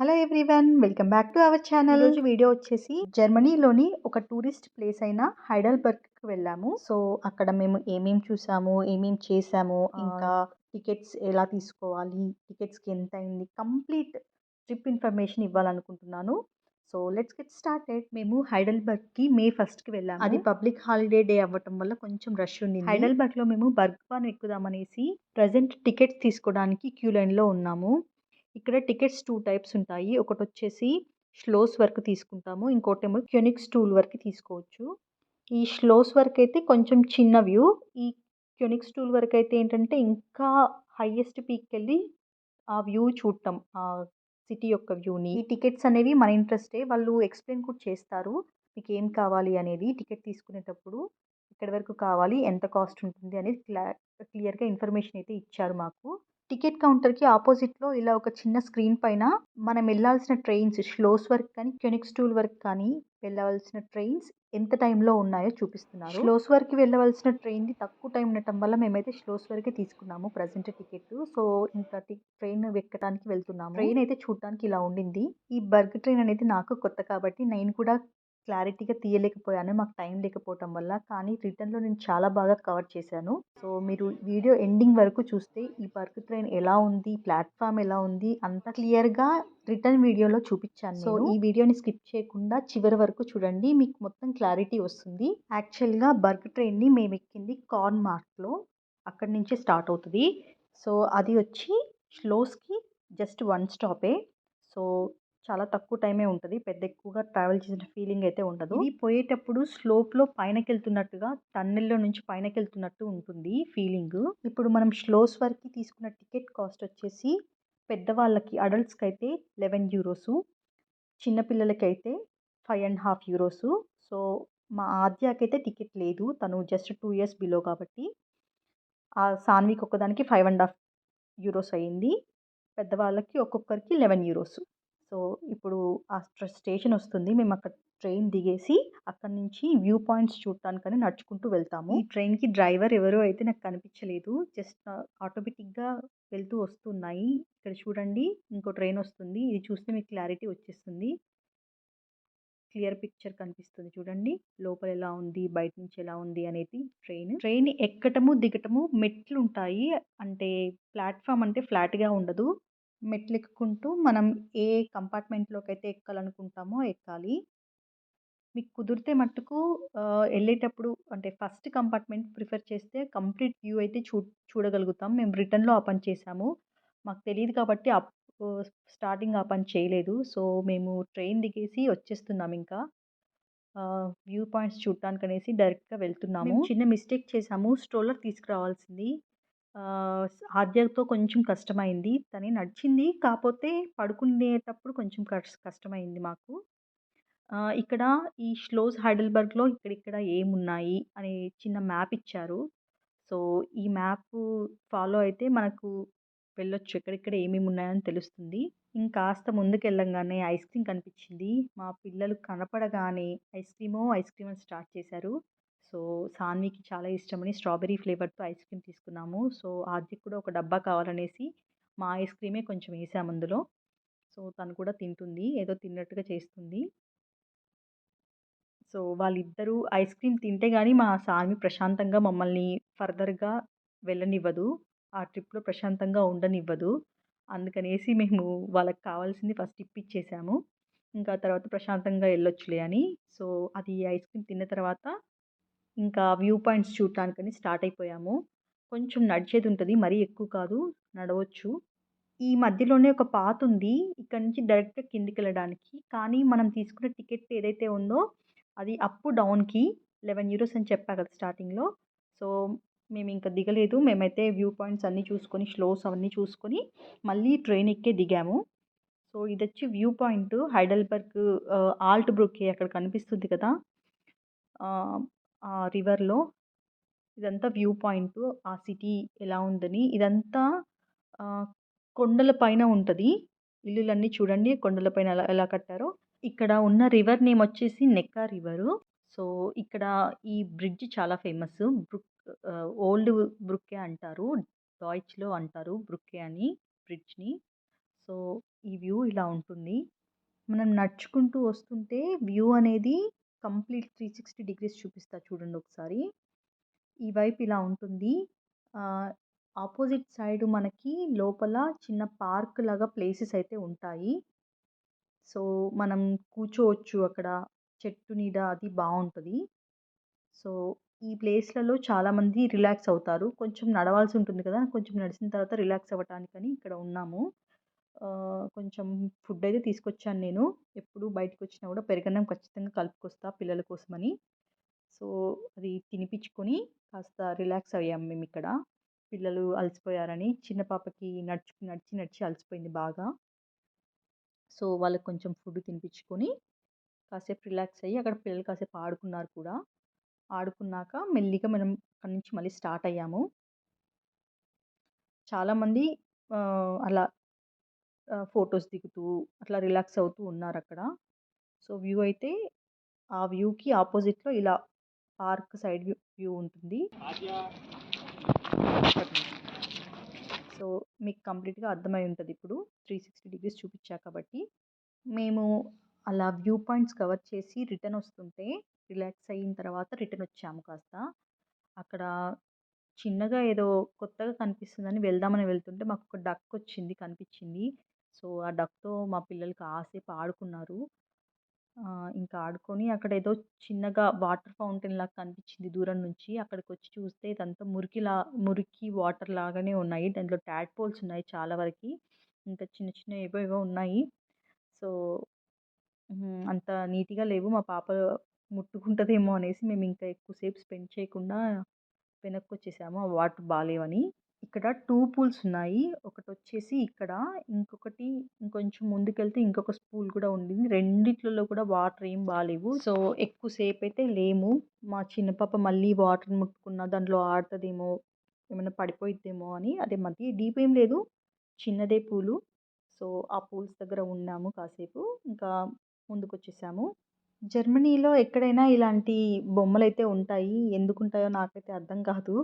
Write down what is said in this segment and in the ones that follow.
Hello everyone welcome back to our channel ఈరోజు video వచ్చేసి జర్మనీలోని ఒక టూరిస్ట్ ప్లేస్ అయిన హైడల్బర్గ్కి వెళ్ళాము. సో అక్కడ మేము ఏమేం చూసాము ఏమేం చేసాము ఇంకా టికెట్స్ ఎలా తీసుకోవాలి టికెట్స్కి ఎంత అయింది కంప్లీట్ ట్రిప్ ఇన్ఫర్మేషన్ ఇవ్వాలనుకుంటున్నాను. సో లెట్స్ గెట్ స్టార్టెడ్ మేము హైడల్బర్గ్కి మే ఫస్ట్కి వెళ్ళాము. అది పబ్లిక్ హాలిడే డే అవ్వటం వల్ల కొంచెం రష్ ఉంది హైడల్బర్గ్లో మేము బర్గ్బాన్ ఎక్కుదామనేసి ప్రజెంట్ టికెట్స్ తీసుకోవడానికి క్యూ లైన్లో ఉన్నాము. ఇక్కడ టికెట్స్ టూ టైప్స్ ఉంటాయి. ఒకటి వచ్చేసి స్లోస్ వర్క్ తీసుకుంటాము. ఇంకోటేమో క్యూనిక్స్ స్టూల్ వరకు తీసుకోవచ్చు. ఈ స్లోస్ వరకు అయితే కొంచెం చిన్న వ్యూ ఈ క్యూనిక్స్ స్టూల్ వరకు అయితే ఏంటంటే ఇంకా హైయెస్ట్ పీక్కి వెళ్ళి ఆ వ్యూ చూడటం ఆ సిటీ యొక్క వ్యూని. ఈ టికెట్స్ అనేవి మన ఇంట్రెస్టే. వాళ్ళు ఎక్స్ప్లెయిన్ కూడా చేస్తారు. మీకు ఏం కావాలి అనేది టికెట్ తీసుకునేటప్పుడు ఎక్కడి వరకు కావాలి ఎంత కాస్ట్ ఉంటుంది అనేది క్లా క్లియర్గా ఇన్ఫర్మేషన్ అయితే ఇచ్చారు మాకు. టికెట్ కౌంటర్కి ఆపోజిట్లో ఇలా ఒక చిన్న స్క్రీన్ పైన మనం వెళ్ళాల్సిన ట్రైన్స్ స్లోస్ వర్క్ కానీ క్యూనిక్ స్టూల్ వర్క్ కానీ వెళ్ళవలసిన ట్రైన్స్ ఎంత టైంలో ఉన్నాయో చూపిస్తున్నారు. స్లోస్ వరకు వెళ్ళవలసిన ట్రైన్ది తక్కువ టైం ఉండటం వల్ల మేమైతే స్లోస్ వరకే తీసుకున్నాము ప్రజెంట్ టికెట్. సో ఇంకా ట్రైన్ ఎక్కడానికి వెళ్తున్నాము. ట్రైన్ అయితే చూడటానికి ఇలా ఉండింది. ఈ బర్గ్ ట్రైన్ అనేది నాకు కొత్త కాబట్టి నేను కూడా క్లారిటీగా తీయలేకపోయాను మాకు టైం లేకపోవటం వల్ల. కానీ రిటర్న్లో నేను చాలా బాగా కవర్ చేశాను. సో మీరు వీడియో ఎండింగ్ వరకు చూస్తే ఈ బర్గ్ ట్రైన్ ఎలా ఉంది ప్లాట్ఫామ్ ఎలా ఉంది అంత క్లియర్గా రిటర్న్ వీడియోలో చూపించాను సో ఈ వీడియోని స్కిప్ చేయకుండా చివరి వరకు చూడండి. మీకు మొత్తం క్లారిటీ వస్తుంది. యాక్చువల్గా బర్గ్ ట్రైన్ని మేము ఎక్కింది కార్న్ మార్క్లో అక్కడి నుంచే స్టార్ట్ అవుతుంది. సో అది వచ్చి స్లోస్కి జస్ట్ వన్ స్టాపే. సో చాలా తక్కువ టైమే ఉంటుంది. పెద్ద ఎక్కువగా ట్రావెల్ చేసిన ఫీలింగ్ అయితే ఉండదు. ఇది పోయేటప్పుడు స్లోప్లో పైనకి వెళ్తున్నట్టుగా టన్నెల్లో నుంచి పైనకి వెళ్తున్నట్టు ఉంటుంది ఫీలింగ్. ఇప్పుడు మనం స్లోస్ వరకు తీసుకున్న టికెట్ కాస్ట్ వచ్చేసి పెద్దవాళ్ళకి అడల్ట్స్కి అయితే లెవెన్ యూరోస్ చిన్నపిల్లలకి అయితే five and half euros. So మా ఆద్యాకైతే టికెట్ లేదు. తను జస్ట్ టూ ఇయర్స్ బిలో కాబట్టి ఆ సాన్వికి ఒక్కదానికి ఫైవ్ అండ్ హాఫ్ యూరోస్ అయ్యింది పెద్దవాళ్ళకి ఒక్కొక్కరికి లెవెన్ యూరోస్. సో ఇప్పుడు ఆ స్టేషన్ వస్తుంది. మేము అక్కడ ట్రైన్ దిగేసి అక్కడ నుంచి వ్యూ పాయింట్స్ చూడటానికని నడుచుకుంటూ వెళ్తాము. ఈ ట్రైన్కి డ్రైవర్ ఎవరు అయితే నాకు కనిపించలేదు. జస్ట్ ఆటోమేటిక్గా వెళ్తూ వస్తున్నాయి. ఇక్కడ చూడండి ఇంకో ట్రైన్ వస్తుంది. ఇది చూస్తే మీకు క్లారిటీ వచ్చేస్తుంది. క్లియర్ పిక్చర్ కనిపిస్తుంది చూడండి. లోపల ఎలా ఉంది? బయట నుంచి ఎలా ఉంది అనేది ట్రైన్. ట్రైన్ ఎక్కటము దిగటము మెట్లు ఉంటాయి. అంటే ప్లాట్ఫామ్ అంటే ఫ్లాట్గా ఉండదు. మెట్లు ఎక్కుకుంటూ మనం ఏ కంపార్ట్మెంట్లోకి అయితే ఎక్కాలనుకుంటామో ఎక్కాలి. మీకు కుదిరితే మట్టుకు వెళ్ళేటప్పుడు అంటే ఫస్ట్ కంపార్ట్మెంట్ ప్రిఫర్ చేస్తే కంప్లీట్ వ్యూ అయితే చూ చూడగలుగుతాం. మేము రిటర్న్లో ఆ పని చేసాము. మాకు తెలియదు కాబట్టి అప్ స్టార్టింగ్ ఆ పని చేయలేదు. సో మేము ట్రైన్ దిగేసి వచ్చేస్తున్నాం ఇంకా. వ్యూ పాయింట్స్ చూడటానికి అనేసి డైరెక్ట్గా వెళ్తున్నాము. చిన్న మిస్టేక్ చేసాము. స్ట్రోలర్ తీసుకురావాల్సింది. ఆద్యతో కొంచెం కష్టమైంది. తనే నడిచింది. కాకపోతే పడుకునేటప్పుడు కొంచెం కష్ కష్టమైంది మాకు. ఇక్కడ ఈ ష్లోజ్ హైడల్బర్గ్లో ఇక్కడిక్కడ ఏమున్నాయి అనే చిన్న మ్యాప్ ఇచ్చారు. సో ఈ మ్యాప్ ఫాలో అయితే మనకు వెళ్ళొచ్చు. ఎక్కడెక్కడ ఏమేమి ఉన్నాయని తెలుస్తుంది. ఇంకాస్త ముందుకు వెళ్ళంగానే ఐస్ క్రీమ్ కనిపించింది. మా పిల్లలు కనపడగానే ఐస్ క్రీమో ఐస్ క్రీమ్ అని స్టార్ట్ చేశారు. సో సాన్వికి చాలా ఇష్టమని స్ట్రాబెరీ ఫ్లేవర్తో ఐస్ క్రీమ్ తీసుకున్నాము. సో ఆద్యకి కూడా ఒక డబ్బా కావాలనేసి మా ఐస్ క్రీమే కొంచెం వేసాము అందులో. సో తను కూడా తింటుంది ఏదో తిన్నట్టుగా చేస్తుంది. సో వాళ్ళిద్దరూ ఐస్ క్రీమ్ తింటే కానీ మా సాన్వి ప్రశాంతంగా మమ్మల్ని ఫర్దర్గా వెళ్ళనివ్వదు. ఆ ట్రిప్లో ప్రశాంతంగా ఉండనివ్వదు. అందుకనేసి మేము వాళ్ళకి కావాల్సింది ఫస్ట్ ఇప్పించేసాము ఇంకా తర్వాత ప్రశాంతంగా వెళ్ళొచ్చులే అని. సో అది ఐస్ క్రీమ్ తిన్న తర్వాత ఇంకా వ్యూ పాయింట్స్ చూడటానికని స్టార్ట్ అయిపోయాము. కొంచెం నడిచేది ఉంటుంది మరీ ఎక్కువ కాదు నడవచ్చు. ఈ మధ్యలోనే ఒక పాత్ ఉంది ఇక్కడ నుంచి డైరెక్ట్గా కిందికి వెళ్ళడానికి కానీ మనం తీసుకున్న టికెట్ ఏదైతే ఉందో అది అప్ డౌన్కి లెవెన్ యూరోస్ అని చెప్పా కదా స్టార్టింగ్లో. సో మేము ఇంకా దిగలేదు. మేమైతే వ్యూ పాయింట్స్ అన్నీ చూసుకొని స్లోస్ అవన్నీ చూసుకొని మళ్ళీ ట్రైన్ ఎక్కే దిగాము. సో ఇది వచ్చి view point Heidelberg Alte Brücke అక్కడ కనిపిస్తుంది కదా. ఆ రివర్లో ఇదంతా వ్యూ పాయింట్ ఆ సిటీ ఎలా ఉందని. ఇదంతా కొండల పైన ఉంటుంది. ఇల్లులన్నీ చూడండి కొండల పైన ఎలా ఎలా కట్టారో. ఇక్కడ ఉన్న రివర్ నేమ్ వచ్చేసి నెక్కా రివరు. సో ఇక్కడ ఈ బ్రిడ్జ్ చాలా ఫేమస్. బ్రుక్ ఓల్డ్ బ్రుక్కే అంటారు. డాయిచ్లో అంటారు బ్రుక్కే అని బ్రిడ్జ్ని. సో ఈ వ్యూ ఇలా ఉంటుంది. మనం నడుచుకుంటూ వస్తుంటే వ్యూ అనేది కంప్లీట్ త్రీ సిక్స్టీ డిగ్రీస్ చూపిస్తా చూడండి ఒకసారి. ఈ వైపు ఇలా ఉంటుంది. ఆపోజిట్ సైడ్ మనకి లోపల చిన్న పార్క్ లాగా ప్లేసెస్ అయితే ఉంటాయి. సో మనం కూర్చోవచ్చు అక్కడ. చెట్టు నీడ అది బాగుంటుంది. సో ఈ ప్లేస్లలో చాలామంది రిలాక్స్ అవుతారు. కొంచెం నడవాల్సి ఉంటుంది కదా. కొంచెం నడిచిన తర్వాత రిలాక్స్ అవ్వటానికని ఇక్కడ ఉన్నాము. కొంచెం ఫుడ్ అయితే తీసుకొచ్చాను నేను. ఎప్పుడు బయటకు వచ్చినా కూడా పెరగన్నం ఖచ్చితంగా కలుపుకొస్తా పిల్లల కోసమని. సో అది తినిపించుకొని కాస్త రిలాక్స్ అయ్యాము మేము ఇక్కడ. పిల్లలు అలసిపోయారని చిన్న పాపకి నడుచు నడిచి నడిచి అలసిపోయింది బాగా. సో వాళ్ళకి కొంచెం ఫుడ్ తినిపించుకొని కాసేపు రిలాక్స్ అయ్యి అక్కడ పిల్లలు కాసేపు ఆడుకున్నారు కూడా. ఆడుకున్నాక మెల్లిగా మనం అక్కడి నుంచి మళ్ళీ స్టార్ట్ అయ్యాము. చాలామంది అలా ఫొటోస్ దిగుతూ అట్లా రిలాక్స్ అవుతూ ఉన్నారు అక్కడ సో వ్యూ అయితే ఆ వ్యూకి ఆపోజిట్లో ఇలా పార్క్ సైడ్ వ్యూ వ్యూ ఉంటుంది. సో మీకు కంప్లీట్గా అర్థమై ఉంటుంది ఇప్పుడు. త్రీ సిక్స్టీ డిగ్రీస్ చూపించా కాబట్టి. మేము అలా వ్యూ పాయింట్స్ కవర్ చేసి రిటర్న్ వస్తుంటే రిలాక్స్ అయిన తర్వాత రిటర్న్ వచ్చాము కాస్త. అక్కడ చిన్నగా ఏదో కొత్తగా కనిపిస్తుందని వెళ్దామని వెళ్తుంటే మాకు ఒక డక్ వచ్చింది కనిపించింది. సో ఆ డక్తో మా పిల్లలు కాసేపు ఆడుకున్నారు. ఇంకా ఆడుకొని అక్కడ ఏదో చిన్నగా వాటర్ ఫౌంటైన్ లాగా కనిపించింది దూరం నుంచి. అక్కడికి వచ్చి చూస్తే ఇదంతా మురికిలా మురికి వాటర్ లాగానే ఉన్నాయి. దాంట్లో పోల్స్ ఉన్నాయి చాలా వరకు. ఇంకా చిన్న చిన్న ఏవో ఏవో ఉన్నాయి. సో అంత నీట్గా లేవు. మా పాప ముట్టుకుంటుందేమో అనేసి మేము ఇంకా ఎక్కువసేపు స్పెండ్ చేయకుండా వెనక్కి వచ్చేసాము ఆ వాటర్ బాగాలేవని ఇక్కడ టూ పూల్స్ ఉన్నాయి. ఒకటి వచ్చేసి ఇక్కడ ఇంకొకటి ఇంకొంచెం ముందుకెళ్తే ఇంకొక పూల్ కూడా ఉండింది. రెండిట్లలో కూడా వాటర్ ఏం బాగాలేవు సో ఎక్కువసేపు అయితే లేము. మా చిన్న పాప మళ్ళీ వాటర్ ముట్టుకున్న దాంట్లో ఆడుతుందేమో ఏమైనా పడిపోయిద్దేమో అని. అదే మధ్య డీప్ ఏం లేదు. చిన్నదే పూలు. సో ఆ పూల్స్ దగ్గర ఉన్నాము కాసేపు. ఇంకా ముందుకు వచ్చేసాము జర్మనీలో ఎక్కడైనా ఇలాంటి బొమ్మలు అయితే ఉంటాయి. ఎందుకు ఉంటాయో నాకైతే అర్థం కాదు.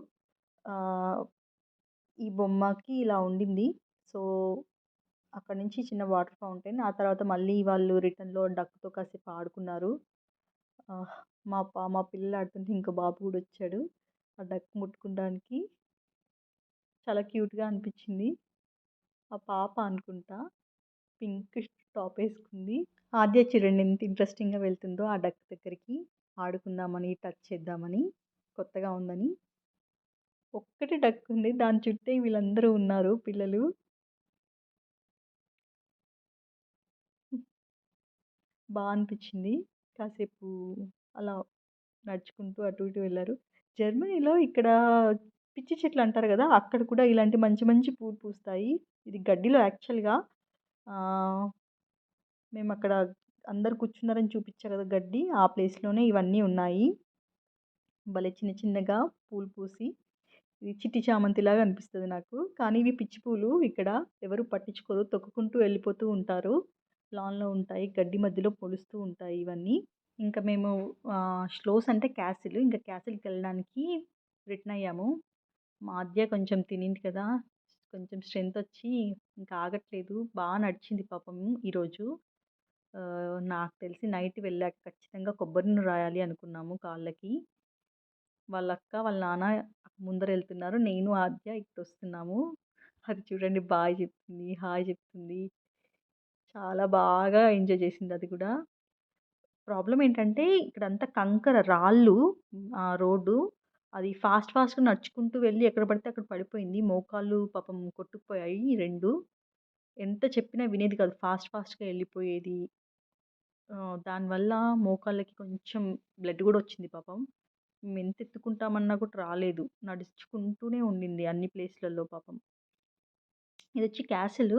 ఈ బొమ్మకి ఇలా ఉండింది. సో అక్కడ నుంచి చిన్న వాటర్ ఫౌంటైన్. ఆ తర్వాత మళ్ళీ వాళ్ళు రిటర్న్లో డక్తో కాసేపు ఆడుకున్నారు. మా పా మా పిల్లలు ఆడుతుంటే ఇంకా బాబు కూడా వచ్చాడు. ఆ డక్ ముట్టుకోవడానికి. చాలా క్యూట్గా అనిపించింది. ఆ పాప అనుకుంటా పింక్ టాప్ వేసుకుంది. ఆద్య చూడండి ఎంత ఇంట్రెస్టింగ్గా వెళ్తుందో ఆ డక్ దగ్గరికి ఆడుకుందామని టచ్ చేద్దామని కొత్తగా ఉందని. ఒక్కటి డక్ ఉంది. దాని చుట్టే వీళ్ళందరూ ఉన్నారు పిల్లలు. బాగా అనిపించింది కాసేపు అలా నడుచుకుంటూ అటు ఇటు వెళ్ళారు. జర్మనీలో ఇక్కడ పిచ్చి చెట్లు అంటారు కదా అక్కడ కూడా ఇలాంటి మంచి మంచి పూలు పూస్తాయి. ఇది గడ్డిలో యాక్చువల్గా. మేము అక్కడ అందరు కూర్చున్నారని చూపించా కదా గడ్డి ఆ ప్లేస్లోనే ఇవన్నీ ఉన్నాయి. భలే చిన్న చిన్నగా పూలు పూసి ఇది చిట్టి చామంతిలాగా అనిపిస్తుంది నాకు. కానీ ఇవి పిచ్చి పూలు ఇక్కడ ఎవరు పట్టించుకోరు. తొక్కుకుంటూ వెళ్ళిపోతూ ఉంటారు. లాన్లో ఉంటాయి. గడ్డి మధ్యలో పొలుస్తూ ఉంటాయి ఇవన్నీ. ఇంకా మేము స్లోస్ అంటే క్యాసిల్. ఇంకా క్యాసిల్కి వెళ్ళడానికి రిటర్న్ అయ్యాము. మాధ్య కొంచెం తినింది కదా. కొంచెం స్ట్రెంత్ వచ్చి ఇంకా ఆగట్లేదు. బాగా నడిచింది పాపం ఈరోజు. నాకు తెలిసి నైట్ వెళ్ళాక ఖచ్చితంగా కొబ్బరి నూనె రాయాలి అనుకున్నాము కాళ్ళకి. వాళ్ళ అక్క వాళ్ళ నాన్న ముందర వెళ్తున్నారు నేను ఆద్య ఇక్కడ వస్తున్నాము అది చూడండి బాయ్ చెప్తుంది హాయ్ చెప్తుంది. చాలా బాగా ఎంజాయ్ చేసింది అది కూడా. ప్రాబ్లం ఏంటంటే ఇక్కడంతా కంకర రాళ్ళు ఆ రోడ్డు అది ఫాస్ట్ ఫాస్ట్గా నడుచుకుంటూ వెళ్ళి ఎక్కడ పడితే అక్కడ పడిపోయింది. మోకాళ్ళు పాపం కొట్టుకుపోయాయి రెండు. ఎంత చెప్పినా వినేది కాదు. ఫాస్ట్ ఫాస్ట్గా వెళ్ళిపోయేది. దానివల్ల మోకాళ్ళకి కొంచెం బ్లడ్ కూడా వచ్చింది పాపం. మేము ఎంత ఎత్తుకుంటామన్నా కూడా రాలేదు. నడుచుకుంటూనే ఉండింది అన్ని ప్లేస్లలో పాపం. ఇది వచ్చి క్యాసిల్.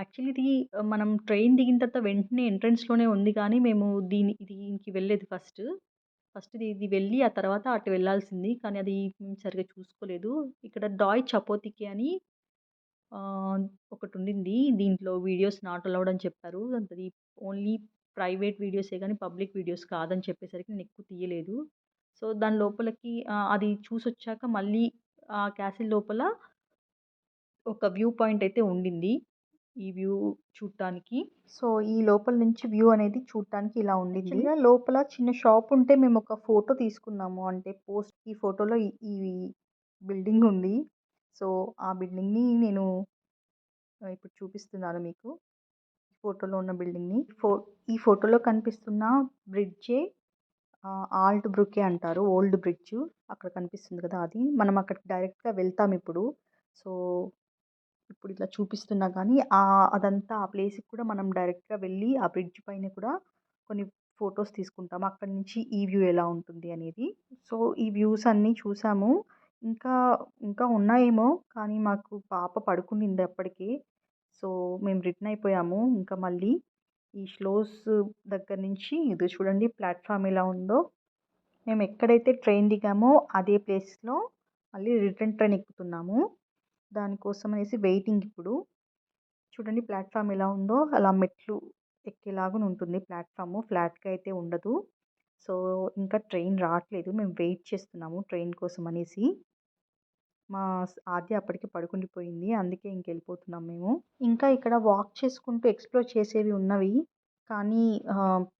యాక్చువల్లీ ఇది మనం ట్రైన్ దిగిన తర్వాత వెంటనే ఎంట్రన్స్లోనే ఉంది కానీ మేము దీని దీనికి వెళ్ళేది ఫస్ట్. ఫస్ట్ ఇది ఇది వెళ్ళి ఆ తర్వాత అటు వెళ్ళాల్సింది కానీ అది మేము సరిగ్గా చూసుకోలేదు. ఇక్కడ డాయ్ చపోతికి అని ఒకటి ఉండింది. దీంట్లో వీడియోస్ నాట్ అలౌడ్ అని చెప్పారు. అది ఓన్లీ ప్రైవేట్ వీడియోసే కానీ పబ్లిక్ వీడియోస్ కాదని చెప్పేసరికి నేను ఎక్కువ తీయలేదు. సో దాని లోపలికి అది చూసి వచ్చాక మళ్ళీ ఆ క్యాసిల్ లోపల ఒక వ్యూ పాయింట్ అయితే ఉండింది ఈ వ్యూ చూడటానికి సో ఈ లోపల నుంచి వ్యూ అనేది చూడటానికి ఇలా ఉండింది. లోపల చిన్న షాప్ ఉంటే మేము ఒక ఫోటో తీసుకున్నాము. అంటే పోస్ట్ ఈ ఫోటోలో ఈ బిల్డింగ్ ఉంది. సో ఆ బిల్డింగ్ని నేను ఇప్పుడు చూపిస్తున్నాను మీకు. ఫోటోలో ఉన్న బిల్డింగ్ని. ఫో ఈ ఫోటోలో కనిపిస్తున్న బ్రిడ్జే ఆల్ట్ బ్రుకే అంటారు. ఓల్డ్ బ్రిడ్జ్ అక్కడ కనిపిస్తుంది కదా అది. మనం అక్కడికి డైరెక్ట్గా వెళ్తాం ఇప్పుడు. సో ఇప్పుడు ఇట్లా చూపిస్తున్నా కానీ ఆ అదంతా ఆ ప్లేస్కి కూడా మనం డైరెక్ట్గా వెళ్ళి ఆ బ్రిడ్జ్ పైన కూడా కొన్ని ఫొటోస్ తీసుకుంటాము అక్కడి నుంచి ఈ వ్యూ ఎలా ఉంటుంది అనేది. సో ఈ వ్యూస్ అన్నీ చూసాము. ఇంకా ఇంకా ఉన్నాయేమో కానీ మాకు పాప పడుకునింది అప్పటికే సో మేము రిటర్న్ అయిపోయాము. ఇంకా మళ్ళీ ఈ స్లోస్ దగ్గర నుంచి ఇది చూడండి ప్లాట్ఫామ్ ఎలా ఉందో. మేము ఎక్కడైతే ట్రైన్ దిగామో అదే ప్లేస్లో మళ్ళీ రిటర్న్ ట్రైన్ ఎక్కుతున్నాము. దానికోసం అనేసి వెయిటింగ్ ఇప్పుడు. చూడండి ప్లాట్ఫామ్ ఎలా ఉందో అలా మెట్లు ఎక్కేలాగా ఉంటుంది ప్లాట్ఫామ్. ఫ్లాట్గా అయితే ఉండదు. సో ఇంకా ట్రైన్ రావట్లేదు. మేము వెయిట్ చేస్తున్నాము ట్రైన్ కోసం అనేసి. మా ఆద్య అప్పటికి పడుకుండిపోయింది. అందుకే ఇంక వెళ్ళిపోతున్నాం మేము. ఇంకా ఇక్కడ వాక్ చేసుకుంటూ ఎక్స్ప్లోర్ చేసేవి ఉన్నవి. కానీ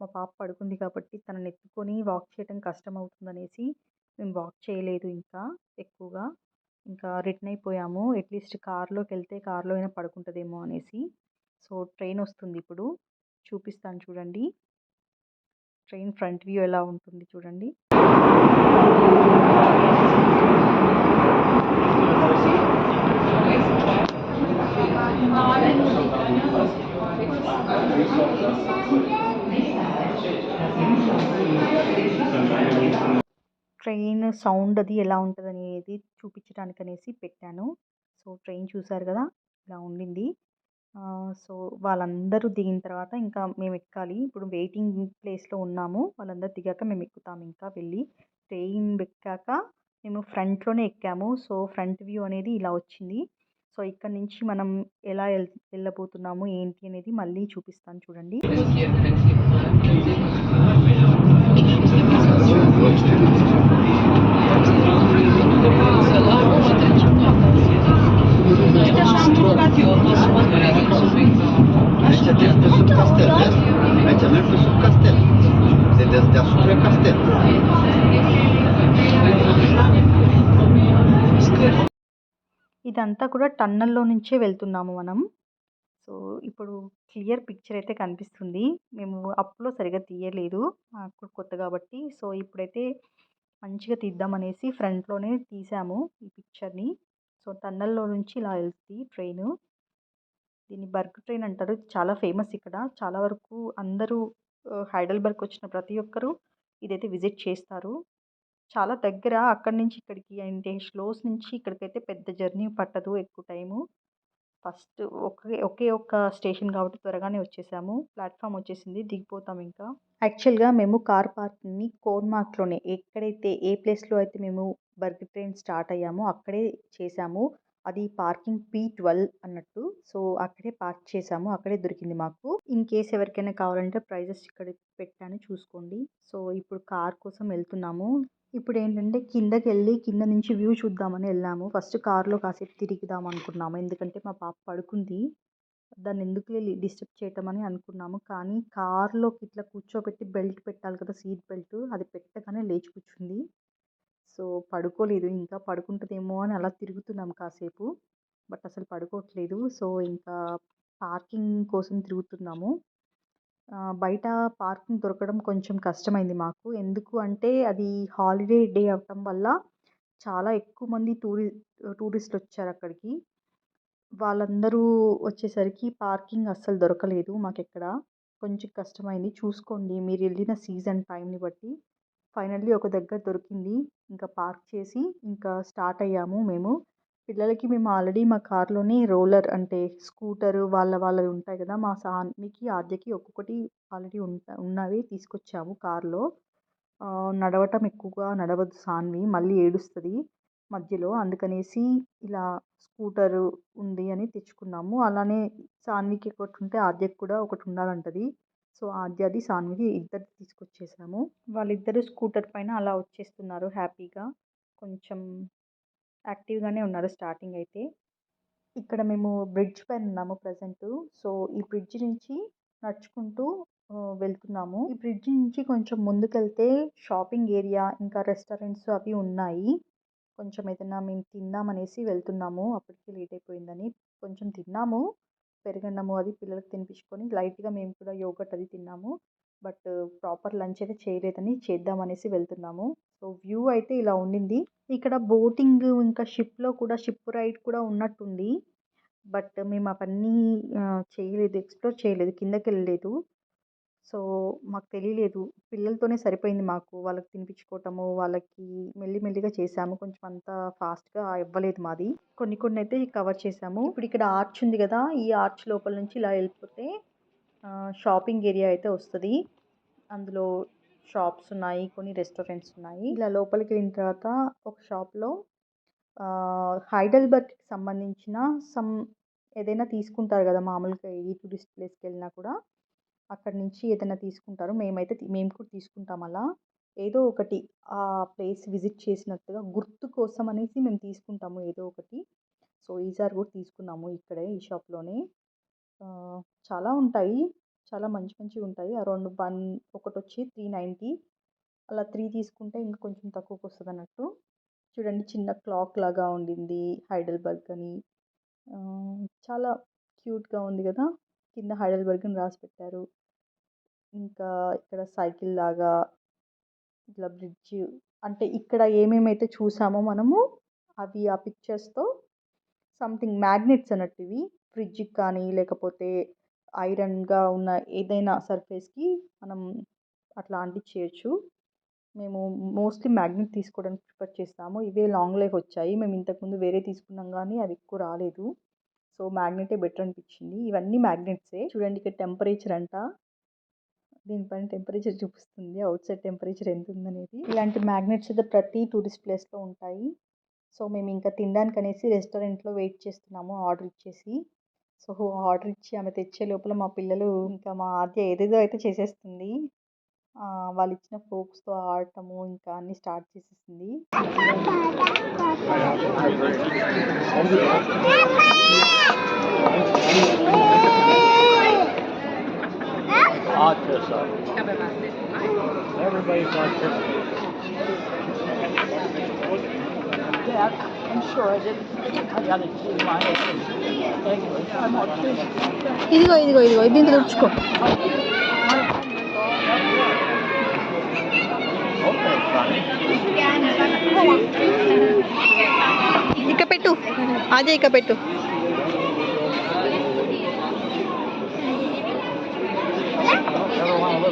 మా పాప పడుకుంది కాబట్టి తనని ఎత్తుకొని వాక్ చేయడం కష్టం అవుతుందనేసి మేము వాక్ చేయలేదు ఇంకా ఎక్కువగా. ఇంకా రిటర్న్ అయిపోయాము. అట్లీస్ట్ కార్లోకి వెళ్తే కార్లో అయినా పడుకుంటుందేమో అనేసి. సో ట్రైన్ వస్తుంది ఇప్పుడు. చూపిస్తాను చూడండి. ట్రైన్ ఫ్రంట్ వ్యూ ఎలా ఉంటుంది చూడండి. ట్రైన్ సౌండ్ అది ఎలా ఉంటుంది అనేది చూపించడానికి అనేసి పెట్టాను. సో ట్రైన్ చూసారు కదా ఇలా ఉండింది. సో వాళ్ళందరూ దిగిన తర్వాత ఇంకా మేము ఎక్కాలి. ఇప్పుడు వెయిటింగ్ ప్లేస్లో ఉన్నాము. వాళ్ళందరూ దిగాక మేము ఎక్కుతాము ఇంకా వెళ్ళి. ట్రైన్ ఎక్కాక మేము ఫ్రంట్లోనే ఎక్కాము. సో ఫ్రంట్ వ్యూ అనేది ఇలా వచ్చింది. సో ఇక్కడ నుంచి మనం ఎలా వెళ్ళబోతున్నాము ఏంటి అనేది మళ్ళీ చూపిస్తాను చూడండి. ఇదంతా కూడా టన్నల్లో నుంచే వెళ్తున్నాము మనం. సో ఇప్పుడు క్లియర్ పిక్చర్ అయితే కనిపిస్తుంది. మేము అప్పులో సరిగా తీయలేదు. నాకు కొత్త కాబట్టి. సో ఇప్పుడైతే మంచిగా తీద్దామనేసి ఫ్రంట్లోనే తీసాము ఈ పిక్చర్ని. సో టన్నల్లో నుంచి ఇలా వెళ్తుంది ట్రైన్. దీన్ని బర్గ్ ట్రైన్ అంటారు. చాలా ఫేమస్ ఇక్కడ. చాలా వరకు అందరూ హైడల్బర్గ్ వచ్చిన ప్రతి ఒక్కరూ ఇదైతే విజిట్ చేస్తారు. చాలా దగ్గర అక్కడి నుంచి ఇక్కడికి అంటే స్లోస్ నుంచి ఇక్కడికైతే పెద్ద జర్నీ పట్టదు ఎక్కువ టైము. ఫస్ట్ ఒకే ఒకే ఒక్క స్టేషన్ కాబట్టి త్వరగానే వచ్చేసాము. ప్లాట్ఫామ్ వచ్చేసింది దిగిపోతాం ఇంకా. యాక్చువల్గా మేము కార్ పార్కింగ్ని కోర్మార్క్లోనే ఎక్కడైతే ఏ ప్లేస్లో అయితే మేము బర్గ్ ట్రైన్ స్టార్ట్ అయ్యామో అక్కడే చేసాము. అది పార్కింగ్ పీ ట్వెల్వ్ అన్నట్టు. సో అక్కడే పార్క్ చేసాము అక్కడే దొరికింది మాకు. ఇన్ కేస్ ఎవరికైనా కావాలంటే ప్రైజెస్ ఇక్కడ పెట్టాను చూసుకోండి. సో ఇప్పుడు కార్ కోసం వెళ్తున్నాము. ఇప్పుడు ఏంటంటే కిందకి వెళ్ళి కింద నుంచి వ్యూ చూద్దామని వెళ్ళాము. ఫస్ట్ కారులో కాసేపు తిరిగిదాం అనుకున్నాము. ఎందుకంటే మా పాప పడుకుంది. దాన్ని ఎందుకులే డిస్టర్బ్ చేయటం అని అనుకున్నాము. కానీ కార్లోకి ఇట్లా కూర్చోబెట్టి బెల్ట్ పెట్టాలి కదా సీట్ బెల్ట్ అది పెట్టగానే లేచి కూర్చుంది. సో పడుకోలేదు. ఇంకా పడుకుంటుందేమో అని అలా తిరుగుతున్నాం కాసేపు. బట్ అసలు పడుకోవట్లేదు. సో ఇంకా పార్కింగ్ కోసం తిరుగుతున్నాము. బయట పార్కింగ్ దొరకడం కొంచెం కష్టమైంది మాకు. ఎందుకు అంటే అది హాలిడే డే అవ్వటం వల్ల చాలా ఎక్కువ మంది టూరి టూరిస్టులు వచ్చారు అక్కడికి వాళ్ళందరూ వచ్చేసరికి పార్కింగ్ అస్సలు దొరకలేదు మాకు ఎక్కడ కొంచెం కష్టమైంది. చూసుకోండి మీరు వెళ్ళిన సీజన్ టైంని బట్టి. ఫైనల్లీ ఒక దగ్గర దొరికింది. ఇంకా పార్క్ చేసి ఇంకా స్టార్ట్ అయ్యాము మేము. పిల్లలకి మేము ఆల్రెడీ మా కార్లోనే రోలర్ అంటే స్కూటర్ వాళ్ళ వాళ్ళవి ఉంటాయి కదా మా సాన్వికి ఆద్యకి ఒక్కొక్కటి ఆల్రెడీ ఉంటా ఉన్నవి తీసుకొచ్చాము కార్లో. నడవటం ఎక్కువగా నడవదు సాన్వి మళ్ళీ ఏడుస్తుంది మధ్యలో. అందుకనేసి ఇలా స్కూటరు ఉంది అని తెచ్చుకున్నాము. అలానే సాన్వికి ఒకటి ఉంటే ఆద్యకి కూడా ఒకటి ఉండాలంటది. సో ఆద్యది సాన్వికి ఇద్దరు తీసుకొచ్చేసాము. వాళ్ళిద్దరు స్కూటర్ పైన అలా వచ్చేస్తున్నారు హ్యాపీగా. కొంచెం యాక్టివ్గానే ఉన్నారు స్టార్టింగ్ అయితే. ఇక్కడ మేము బ్రిడ్జ్ పైన ఉన్నాము ప్రజెంట్ సో ఈ బ్రిడ్జ్ నుంచి నడుచుకుంటూ వెళ్తున్నాము. ఈ బ్రిడ్జ్ నుంచి కొంచెం ముందుకెళ్తే షాపింగ్ ఏరియా ఇంకా రెస్టారెంట్స్ అవి ఉన్నాయి. కొంచెం ఏదైనా మేము తిందామనేసి వెళ్తున్నాము. అప్పటికి లేట్ అయిపోయిందని కొంచెం తిన్నాము. పెరుగన్నము అది పిల్లలకు తినిపించుకొని లైట్గా మేము కూడా యోగట్ అది తిన్నాము. బట్ ప్రాపర్ లంచ్ అయితే చేయలేదని చేద్దామనేసి వెళ్తున్నాము. సో వ్యూ అయితే ఇలా ఉండింది. ఇక్కడ బోటింగ్ ఇంకా షిప్లో కూడా షిప్ రైడ్ కూడా ఉన్నట్టుంది. బట్ మేము అవన్నీ చేయలేదు ఎక్స్ప్లోర్ చేయలేదు కిందకి వెళ్ళలేదు సో మాకు తెలియలేదు పిల్లలతోనే సరిపోయింది మాకు. వాళ్ళకి తినిపించుకోవటము వాళ్ళకి మెల్లి మెల్లిగా చేసాము. కొంచెం అంత ఫాస్ట్గా ఇవ్వలేదు మాది. కొన్ని కొన్ని అయితే కవర్ చేసాము. ఇప్పుడు ఇక్కడ ఆర్చ్ ఉంది కదా ఈ ఆర్చ్ లోపల నుంచి ఇలా వెళ్ళిపోతే షాపింగ్ ఏరియా అయితే వస్తుంది. అందులో షాప్స్ ఉన్నాయి కొన్ని రెస్టారెంట్స్ ఉన్నాయి. ఇలా లోపలికి వెళ్ళిన తర్వాత ఒక షాప్లో హైడల్బర్గ్కి సంబంధించిన సమ్ ఏదైనా తీసుకుంటారు కదా మామూలుగా ఈ టూరిస్ట్ ప్లేస్కి వెళ్ళినా కూడా. అక్కడి నుంచి ఏదైనా తీసుకుంటారు. మేమైతే మేము కూడా తీసుకుంటాం అలా. ఏదో ఒకటి ఆ ప్లేస్ విజిట్ చేసినట్టుగా గుర్తు కోసం అనేసి మేము తీసుకుంటాము ఏదో ఒకటి. సో ఈసారి కూడా తీసుకున్నాము ఇక్కడే ఈ షాప్లోనే. చాలా ఉంటాయి. చాలా మంచి మంచివి ఉంటాయి. అరౌండ్ వన్ ఒకటి వచ్చి త్రీ నైంటీ. అలా త్రీ తీసుకుంటే ఇంకా కొంచెం తక్కువకి వస్తుంది అన్నట్టు. చూడండి చిన్న క్లాక్ లాగా ఉండింది హైడల్బర్గ్ అని. చాలా క్యూట్గా ఉంది కదా. కింద హైడల్బర్గ్ అని రాసి పెట్టారు ఇంకా ఇక్కడ సైకిల్ లాగా ఇట్లా బ్రిడ్జ్ అంటే ఇక్కడ ఏమేమైతే చూసామో మనము అవి ఆ పిక్చర్స్తో సంథింగ్ మ్యాగ్నెట్స్ అన్నట్టు ఇవి ఫ్రిడ్జ్కి కానీ లేకపోతే ఐరన్గా ఉన్న ఏదైనా సర్ఫేస్కి మనం అట్లా అంటించేయచ్చు మేము మోస్ట్లీ మ్యాగ్నెట్ తీసుకోవడానికి ప్రిఫర్ చేస్తాము. ఇవే లాంగ్ లైఫ్ వచ్చాయి. మేము ఇంతకుముందు వేరే తీసుకున్నాం కానీ అవి ఎక్కువ రాలేదు. సో మ్యాగ్నెటే బెటర్ అనిపించింది. ఇవన్నీ మ్యాగ్నెట్సే చూడండి ఇక్కడ టెంపరేచర్ అంట. దీనిపైన టెంపరేచర్ చూపిస్తుంది. అవుట్ సైడ్ టెంపరేచర్ ఎంత ఉందనేది ఇలాంటి మ్యాగ్నెట్స్ అయితే ప్రతి టూరిస్ట్ ప్లేస్లో ఉంటాయి. సో మేము ఇంకా తినడానికి అనేసి రెస్టారెంట్లో వెయిట్ చేస్తున్నాము ఆర్డర్ ఇచ్చేసి. సో ఆర్డర్ ఇచ్చి ఆమె తెచ్చే లోపల మా పిల్లలు ఇంకా మా ఆద్య ఏదేదో అయితే చేసేస్తుంది. వాళ్ళు ఇచ్చిన ఫోక్స్తో ఆడటము ఇంకా అన్ని స్టార్ట్ చేసేసింది. Autism. Everybody's autistic. Dad, I'm sure I didn't. I got to do my English. I'm autistic. ఇదిగో ఇదిగో ఇదిగో దీంట్లో తుడుచుకో Okay, ఇక పెట్టు అదే ఇక పెట్టు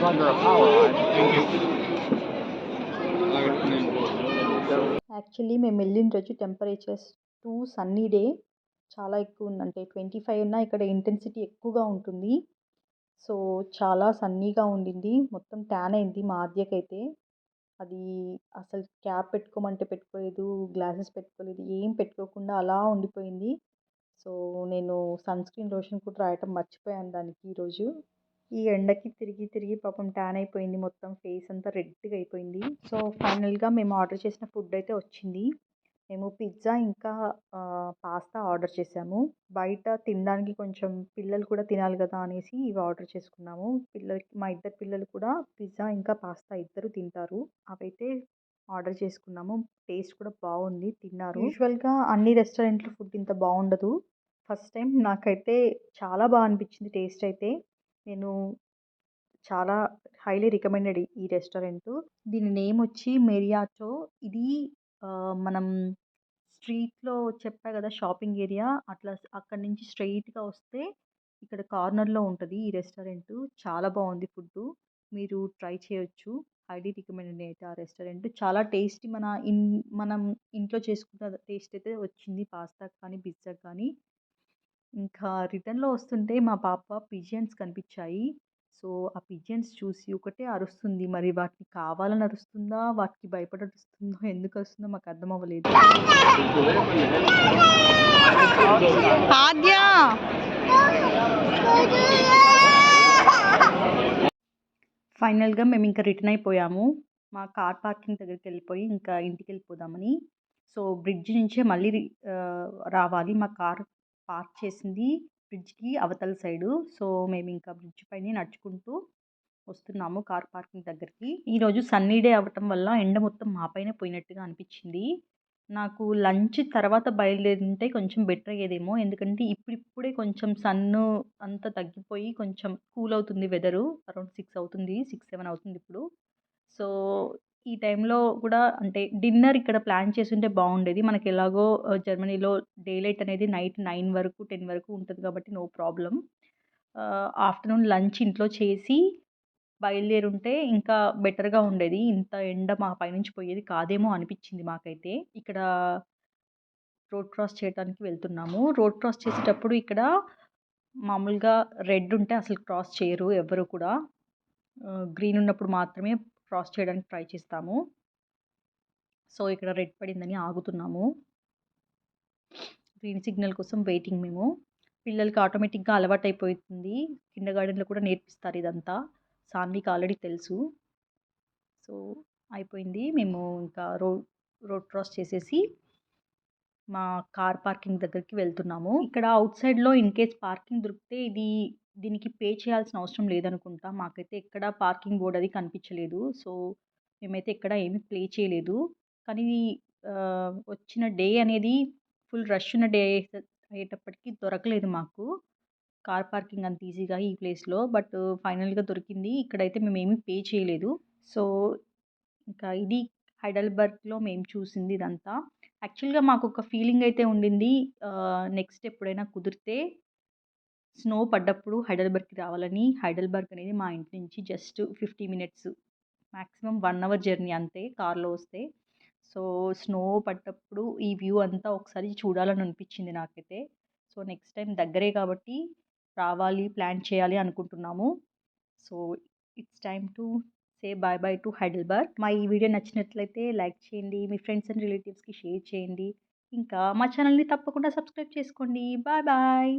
Under a power line. Actually మేము వెళ్ళిన రోజు టెంపరేచర్స్ టూ సన్నీ డే చాలా ఎక్కువ ఉందంటే ట్వంటీ ఫైవ్ ఉన్నా ఇక్కడ ఇంటెన్సిటీ ఎక్కువగా ఉంటుంది. సో చాలా సన్నీగా ఉండింది. మొత్తం ట్యాన్ అయింది మా ఆద్యకైతే. అది అసలు క్యాప్ పెట్టుకోమంటే పెట్టుకోలేదు గ్లాసెస్ పెట్టుకోలేదు ఏం పెట్టుకోకుండా అలా ఉండిపోయింది. సో నేను సన్ స్క్రీన్ లోషన్ కూడా రాయటం మర్చిపోయాను దానికి ఈరోజు. ఈ ఎండకి తిరిగి తిరిగి పాపం ట్యాన్ అయిపోయింది. మొత్తం ఫేస్ అంతా రెడ్గా అయిపోయింది. సో ఫైనల్గా మేము ఆర్డర్ చేసిన ఫుడ్ అయితే వచ్చింది. మేము పిజ్జా ఇంకా పాస్తా ఆర్డర్ చేసాము. బయట తినడానికి కొంచెం పిల్లలు కూడా తినాలి కదా అనేసి ఇవి ఆర్డర్ చేసుకున్నాము. పిల్లలకి మా ఇద్దరు పిల్లలు కూడా పిజ్జా ఇంకా పాస్తా ఇద్దరు తింటారు. అవైతే ఆర్డర్ చేసుకున్నాము. టేస్ట్ కూడా బాగుంది తిన్నారు. యూజువల్గా అన్ని రెస్టారెంట్లో ఫుడ్ ఇంత బాగుండదు. ఫస్ట్ టైం నాకైతే చాలా బాగా అనిపించింది టేస్ట్ అయితే. నేను చాలా హైలీ రికమెండెడ్ ఈ రెస్టారెంట్ దీని నేమ్ వచ్చి మెరియాటో ఇది మనం స్ట్రీట్లో చెప్పా కదా షాపింగ్ ఏరియా అట్లా అక్కడి నుంచి స్ట్రైట్గా వస్తే ఇక్కడ కార్నర్లో ఉంటుంది ఈ రెస్టారెంట్ చాలా బాగుంది ఫుడ్ మీరు ట్రై చేయొచ్చు. హైలీ రికమెండెడ్ అయితే ఆ రెస్టారెంట్ చాలా టేస్టీ మన ఇన్ మనం ఇంట్లో చేసుకున్న టేస్ట్ అయితే వచ్చింది. పాస్తా కానీ పిజ్జా కానీ. ఇంకా రిటర్న్లో వస్తుంటే మా పాప పిజియన్స్ కనిపించాయి. సో ఆ పిజియన్స్ చూసి ఒకటే అరుస్తుంది. మరి వాటిని కావాలని అరుస్తుందా? వాటికి భయపడి అరుస్తుందో ఎందుకు అరుస్తుందో మాకు అర్థం అవ్వలేదు. ఫైనల్గా మేము ఇంకా రిటర్న్ అయిపోయాము. మా కార్ పార్కింగ్ దగ్గరికి వెళ్ళిపోయి ఇంకా ఇంటికి వెళ్ళిపోదామని. సో బ్రిడ్జ్ నుంచే మళ్ళీ రావాలి. మా కార్ పార్క్ చేసింది బ్రిడ్జ్‌కి అవతల సైడు. సో, మేము ఇంకా బ్రిడ్జ్ పైనే నడుచుకుంటూ వస్తున్నాము కార్ పార్కింగ్ దగ్గరికి. ఈరోజు సన్నీ డే అవ్వటం వల్ల ఎండ మొత్తం మాపైనే పోయినట్టుగా అనిపించింది నాకు లంచ్ తర్వాత బయలుదేరింటే కొంచెం బెటర్ అయ్యేదేమో. ఎందుకంటే ఇప్పుడిప్పుడే కొంచెం సన్ను అంతా తగ్గిపోయి కొంచెం కూల్ అవుతుంది వెదరు. అరౌండ్ సిక్స్ అవుతుంది. సిక్స్ సెవెన్ అవుతుంది ఇప్పుడు సో, ఈ టైంలో కూడా అంటే డిన్నర్ ఇక్కడ ప్లాన్ చేసుంటే బాగుండేది మనకి ఎలాగో జర్మనీలో డే లైట్ అనేది నైట్ నైన్ వరకు, 10 వరకు ఉంటుంది కాబట్టి నో ప్రాబ్లం ఆఫ్టర్‌నూన్ లంచ్ ఇంట్లో చేసి బయలుదేరుంటే ఇంకా బెటర్‌గా ఉండేది. ఇంత ఎండ మా పైనుంచి పోయేది కాదేమో అనిపించింది మాకైతే. ఇక్కడ రోడ్ క్రాస్ చేయడానికి వెళ్తున్నాము. రోడ్ క్రాస్ చేసేటప్పుడు ఇక్కడ మామూలుగా రెడ్ ఉంటే అసలు క్రాస్ చేయరు ఎవరు కూడా. గ్రీన్ ఉన్నప్పుడు మాత్రమే క్రాస్ చేయడానికి ట్రై చేస్తాము. సో, ఇక్కడ రెడ్ పడిందని ఆగుతున్నాము. గ్రీన్ సిగ్నల్ కోసం వెయిటింగ్ మేము. పిల్లలకి ఆటోమేటిక్‌గా అలవాటు అలవాటైపోతుంది. కిండర్‌గార్టెన్‌లో కూడా నేర్పిస్తారు ఇదంతా. సాన్వికి ఆల్రెడీ తెలుసు. సో, అయిపోయింది. మేము ఇంకా రోడ్ రోడ్ క్రాస్ చేసేసి మా కార్ పార్కింగ్ దగ్గరికి వెళ్తున్నాము. ఇక్కడ ఔట్ సైడ్‌లో ఇన్‌కేస్ పార్కింగ్ దొరికితే ఇది దీనికి పే చేయాల్సిన అవసరం లేదనుకుంటా. మాకైతే ఎక్కడ పార్కింగ్ బోర్డ్ అది కనిపించలేదు. సో, మేమైతే ఎక్కడ ఏమి ప్లే చేయలేదు. కానీ వచ్చిన డే అనేది ఫుల్ రష్ ఉన్న డే అయ్యేటప్పటికి దొరకలేదు మాకు. కార్ పార్కింగ్ అంత ఈజీగా ఈ ప్లేస్‌లో. బట్ ఫైనల్‌గా దొరికింది. ఇక్కడైతే మేమేమి పే చేయలేదు. సో, ఇంకా ఇది హైడెల్బర్గ్‌లో మేము చూసింది ఇదంతా. యాక్చువల్‌గా మాకొక ఫీలింగ్ అయితే ఉండింది. నెక్స్ట్ ఎప్పుడైనా కుదిరితే స్నో పడ్డప్పుడు హైడెల్బర్గ్‌కి రావాలని. హైడెల్బర్గ్ అనేది మా ఇంటి నుంచి just 50 minutes. Maximum one hour journey అంతే కార్‌లో వస్తే. సో, స్నో పడ్డప్పుడు ఈ వ్యూ అంతా ఒకసారి చూడాలని అనిపించింది నాకైతే. సో, నెక్స్ట్ టైం దగ్గరే కాబట్టి రావాలి, ప్లాన్ చేయాలి అనుకుంటున్నాము. So, it's time to say bye bye to Heidelberg మా ఈ వీడియో నచ్చినట్లయితే లైక్ చేయండి. మీ ఫ్రెండ్స్ అండ్ రిలేటివ్స్‌కి షేర్ చేయండి. ఇంకా మా ఛానల్ని తప్పకుండా సబ్స్క్రైబ్ చేసుకోండి. Bye bye.